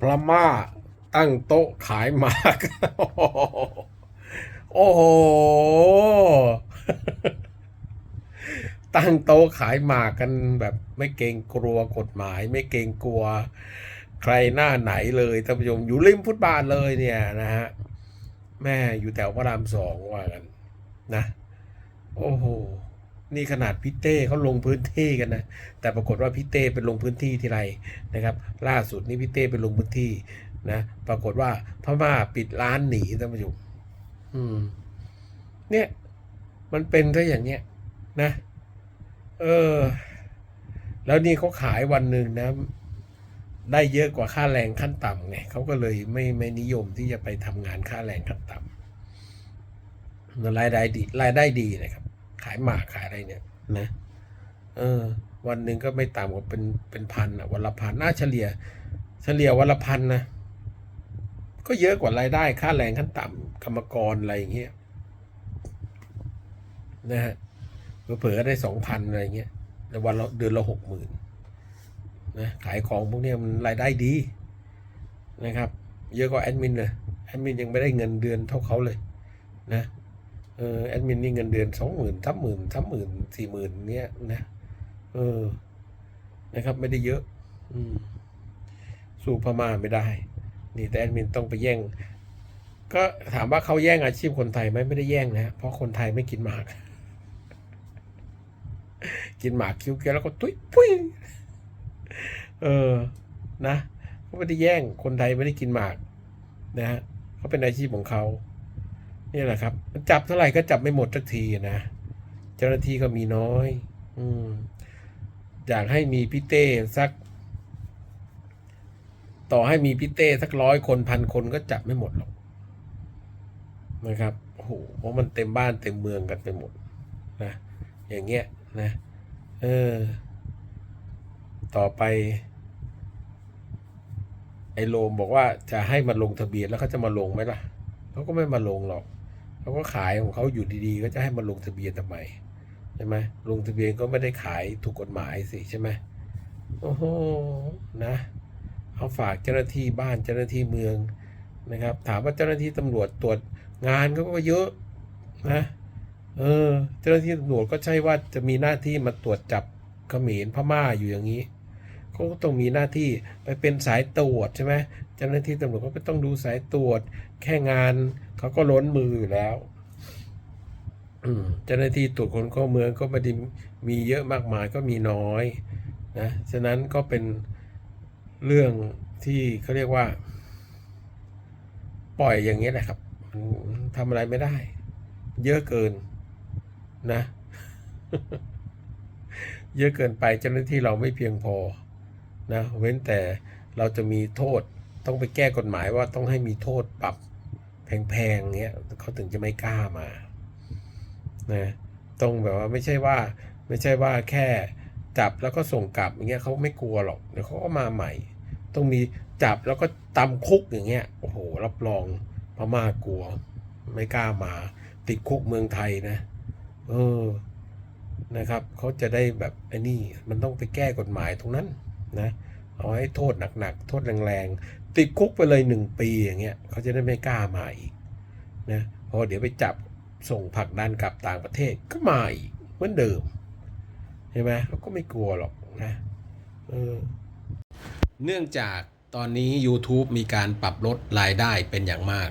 พม่าตั้งโต๊ะขายหมาก โอ้โห ตั้งโต๊ะขายหมากกันแบบไม่เกรงกลัวกฎหมาย ไม่เกรงกลัว ใครหน้าไหนเลยท่านผู้ชมอยู่ริมฟุตบาทเลยเนี่ยนะฮะ แม่อยู่แถวพระรามสองว่ากัน นะ โอ้โห นี่ขนาดพี่เต้เขาลงพื้นที่กันนะ แต่ปรากฏว่าพี่เต้เป็นลงพื้นที่ที่ไรนะครับ ล่าสุดนี่พี่เต้เป็นลงพื้นที่นะ ปรากฏว่าพม่าปิดร้านหนีท่านผู้ชมอืม เนี่ย มันเป็นถ้าอย่างเงี้ยนะ เออ แล้วนี่เขาขายวันหนึ่งนะ ได้เยอะกว่าค่าแรงขั้นต่ำไงเขาก็เลยไม่ไม่นิยมที่จะไปทำงานค่าแรงขั้นต่ำรายได้ดีรายได้ดีนะครับ ขายหมากขายอะไรเนี่ยนะเออ วันหนึ่งก็ไม่ต่ำกว่าเป็นเป็นพันอะวันละพันน่าเฉลี่ย เฉลี่ยวันละพันนะก็เยอะกว่ารายได้ ค่าแรงขั้นต่ำกรรมกรอะไรอย่างเงี้ยนะฮะเผลอได้สองพันอะไรเงี้ยแต่วันละเดือนละหกหมื่นนะขายของพวกนี้มันรายได้ดีนะครับ เยอะกว่าแอดมินเลยแอดมินยังไม่ได้เงินเดือนเท่าเขาเลยนะ เออแอดมินนี่เงินเดือนสองหมื่นสามหมื่นสามหมื่นสี่หมื่นเนี้ยนะเออ นะครับไม่ได้เยอะ อืม สู้พม่าไม่ได้ นี่แต่แอดมินต้องไปแย่ง ก็ถามว่าเขาแย่งอาชีพคนไทยไหมไม่ได้แย่งนะเพราะคนไทยไม่กินหมาก กินหมากคิ้วเกียวแล้วก็ตุ้ยปุ้ยเออ นะเขาไม่ได้แย่งคนไทยไม่ได้กินหมาก นะฮะเขาเป็นอาชีพของเขา นี่แหละครับ จับเท่าไหร่ก็จับไม่หมดสักทีนะ เจ้าหน้าที่ก็มีน้อย อืมอยากให้มีพี่เต้สัก ต่อให้มีพี่เต้สักร้อยคนพันคนก็จับไม่หมดหรอกนะครับโอ้โหเพราะมันเต็มบ้านเต็มเมืองกันไปหมดนะอย่างเงี้ยนะเออ ต่อไป ไอ้โลมบอกว่าจะให้มาลงทะเบียนแล้วเขาจะมาลงไหมล่ะเขาก็ไม่มาลงหรอก เขาก็ขายของเขาอยู่ดีๆ ก็จะให้มาลงทะเบียนทำไมใช่ไหมลงทะเบียนก็ไม่ได้ขายถูกกฎหมายสิใช่ไหมโอ้โหนะเอาฝากเจ้าหน้าที่บ้านเจ้าหน้าที่เมืองนะครับ ถามว่าเจ้าหน้าที่ตำรวจตรวจงานเขาก็เยอะนะเออเจ้าหน้าที่ตำรวจก็ใช่ว่าจะมีหน้าที่มาตรวจจับเขมรพม่าอยู่อย่างนี้ เขาก็ต้องมีหน้าที่ไปเป็นสายตรวจใช่ไหมเจ้าหน้าที่ตำรวจเขาก็ต้องดูสายตรวจ แค่งานเขาก็ล้นมืออยู่แล้วเจ้าหน้าที่ตรวจคนเข้าเมืองก็ไม่ได้มีเยอะมากมายก็มีน้อยนะฉะนั้นก็เป็นเรื่องที่เขาเรียกว่า ปล่อยอย่างนี้แหละครับทำอะไรไม่ได้ เยอะเกินนะ เยอะเกินไปเจ้าหน้าที่เราไม่เพียงพอ นะเว้นแต่เราจะมีโทษต้องไปแก้กฎหมายว่าต้องให้มีโทษปรับแพงๆเงี้ยเขาถึงจะไม่กล้ามานะต้องแบบว่าไม่ใช่ว่าไม่ใช่ว่าแค่จับแล้วก็ส่งกลับอย่างเงี้ยเขาไม่กลัวหรอกเดี๋ยวเขาก็มาใหม่ ต้องมีจับแล้วก็ตำคุกอย่างเงี้ยโอ้โหรับรองพม่ากลัว ไม่กล้ามา ติดคุกเมืองไทยนะ เออนะครับเขาจะได้แบบไอ้นี่มันต้องไปแก้กฎหมายตรงนั้น นะเอาให้โทษหนักๆ โทษแรงๆ ติดคุกไปเลยหนึ่งปีอย่างเงี้ยเขาจะได้ไม่กล้ามาอีกนะพราะเดี๋ยวไปจับส่งผักดันกลับต่างประเทศก็มาอีกเหมือนเดิมใช่ไหมเขาก็ไม่กลัวหรอกนะเออเนื่องจากตอนนี้ YouTube มีการปรับลดรายได้เป็นอย่างมาก